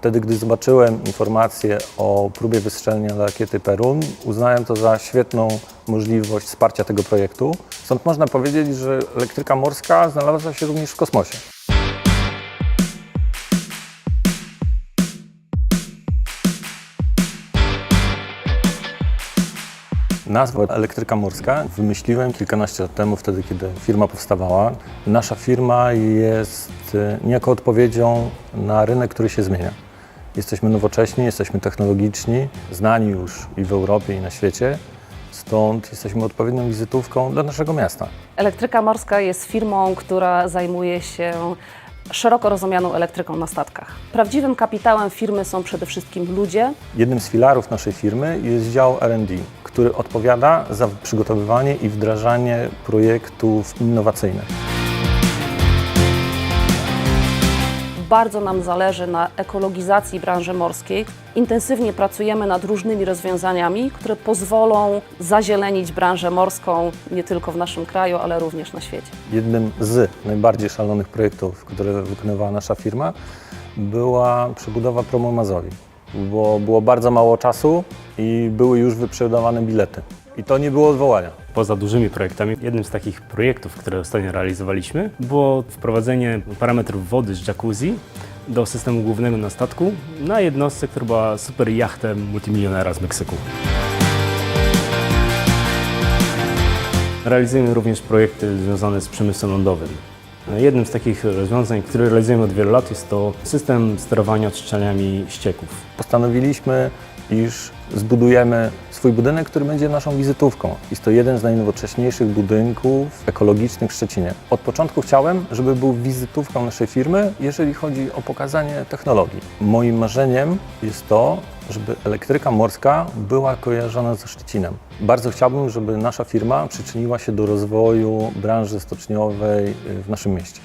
Wtedy, gdy zobaczyłem informację o próbie wystrzelenia rakiety Perun, uznałem to za świetną możliwość wsparcia tego projektu. Stąd można powiedzieć, że elektryka morska znalazła się również w kosmosie. Nazwę elektryka morska wymyśliłem kilkanaście lat temu, wtedy kiedy firma powstawała. Nasza firma jest e, niejako odpowiedzią na rynek, który się zmienia. Jesteśmy nowocześni, jesteśmy technologiczni, znani już i w Europie, i na świecie. Stąd jesteśmy odpowiednią wizytówką dla naszego miasta. Elektryka Morska jest firmą, która zajmuje się szeroko rozumianą elektryką na statkach. Prawdziwym kapitałem firmy są przede wszystkim ludzie, Jednym z filarów naszej firmy jest dział R&D, który odpowiada za przygotowywanie i wdrażanie projektów innowacyjnych. Bardzo nam zależy na ekologizacji branży morskiej. Intensywnie pracujemy nad różnymi rozwiązaniami, które pozwolą zazielenić branżę morską nie tylko w naszym kraju, ale również na świecie. Jednym z najbardziej szalonych projektów, które wykonywała nasza firma, była przebudowa promu Mazowi, bo było bardzo mało czasu i były już wyprzedawane bilety. I to nie było odwołania. Poza dużymi projektami, jednym z takich projektów, które ostatnio realizowaliśmy, było wprowadzenie parametrów wody z jacuzzi do systemu głównego na statku na jednostce, która była super jachtem multimilionera z Meksyku. Realizujemy również projekty związane z przemysłem lądowym. Jednym z takich rozwiązań, które realizujemy od wielu lat, jest to system sterowania oczyszczalniami ścieków. Postanowiliśmy, iż zbudujemy swój budynek, który będzie naszą wizytówką. Jest to jeden z najnowocześniejszych budynków ekologicznych w Szczecinie. Od początku chciałem, żeby był wizytówką naszej firmy, jeżeli chodzi o pokazanie technologii. Moim marzeniem jest to, żeby elektryka morska była kojarzona ze Szczecinem. Bardzo chciałbym, żeby nasza firma przyczyniła się do rozwoju branży stoczniowej w naszym mieście.